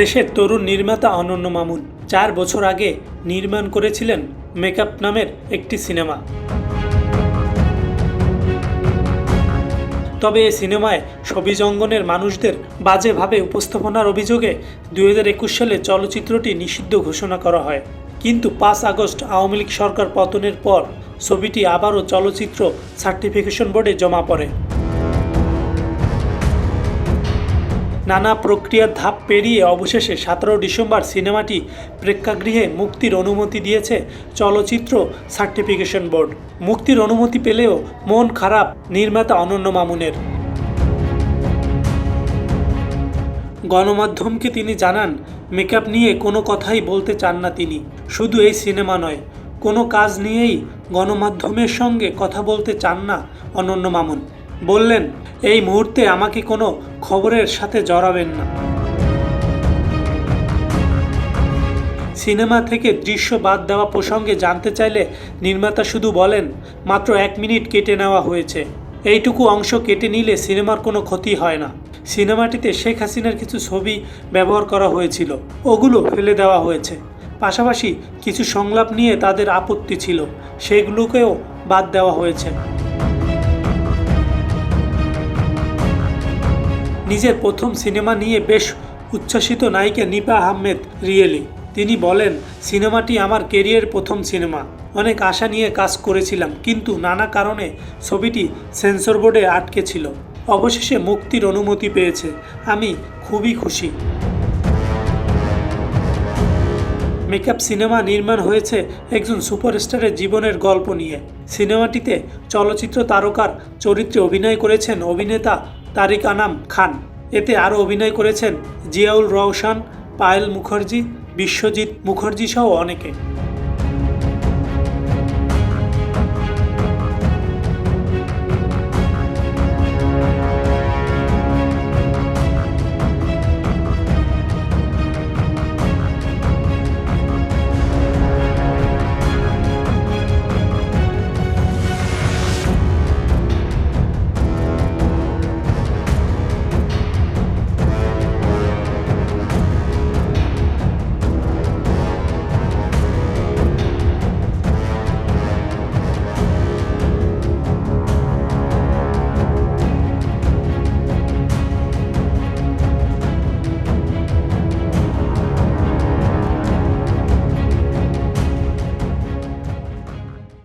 দেশের তরুণ নির্মাতা অনন্য মামুন। চার বছর আগে নির্মাণ করেছিলেন মেকআপ নামের একটি সিনেমা। তবে এই সিনেমায় ছবি জঙ্গনের মানুষদের বাজেভাবে উপস্থাপনার অভিযোগে দু হাজার একুশ সালে চলচ্চিত্রটি নিষিদ্ধ ঘোষণা করা হয়। কিন্তু পাঁচ আগস্ট আওয়ামী লীগ সরকার পতনের পর ছবিটি আবারও চলচ্চিত্র সার্টিফিকেশন বোর্ডে জমা পড়ে। নানা প্রক্রিয়ার ধাপ পেরিয়ে অবশেষে সতেরো ডিসেম্বর সিনেমাটি প্রেক্ষাগৃহে মুক্তির অনুমতি দিয়েছে চলচ্চিত্র সার্টিফিকেশন বোর্ড। মুক্তির অনুমতি পেলেও মন খারাপ নির্মাতা অনন্য মামুনের। গণমাধ্যমকে তিনি জানান, মেকআপ নিয়ে কোনো কথাই বলতে চান না তিনি। শুধু এই সিনেমা নয়, কোনো কাজ নিয়েই গণমাধ্যমের সঙ্গে কথা বলতে চান না অনন্য মামুন। বললেন, এই মুহূর্তে আমাকে কোনো খবরের সাথে জড়াবেন না। সিনেমা থেকে দৃশ্য বাদ দেওয়া প্রসঙ্গে জানতে চাইলে নির্মাতা শুধু বলেন, মাত্র এক মিনিট কেটে নেওয়া হয়েছে। এইটুকু অংশ কেটে নিলে সিনেমার কোনো ক্ষতি হয় না। সিনেমাটিতে শেখ হাসিনার কিছু ছবি ব্যবহার করা হয়েছিল, ওগুলো ফেলে দেওয়া হয়েছে। পাশাপাশি কিছু সংলাপ নিয়ে তাদের আপত্তি ছিল, সেগুলোকেও বাদ দেওয়া হয়েছে। নিজের প্রথম সিনেমা নিয়ে বেশ উচ্ছ্বসিত নায়িকা নিপা আহমেদ রিয়েলি। তিনি বলেন, সিনেমাটি আমার কেরিয়ার প্রথম সিনেমা। অনেক আশা নিয়ে কাজ করেছিলাম, কিন্তু নানা কারণে ছবিটি সেন্সর বোর্ডে আটকে ছিল। অবশেষে মুক্তির অনুমতি পেয়েছে। আমি খুবই খুশি। মেকআপ সিনেমা নির্মাণ হয়েছে একজন সুপারস্টারের জীবনের গল্প নিয়ে। সিনেমাটিতে চলচ্চিত্র তারকার চরিত্রে অভিনয় করেছেন অভিনেতা তারিক আনাম খান। এতে আরও অভিনয় করেছেন জিয়াউল রওশান, পায়েল মুখার্জি, বিশ্বজিৎ মুখার্জি সহ অনেকে।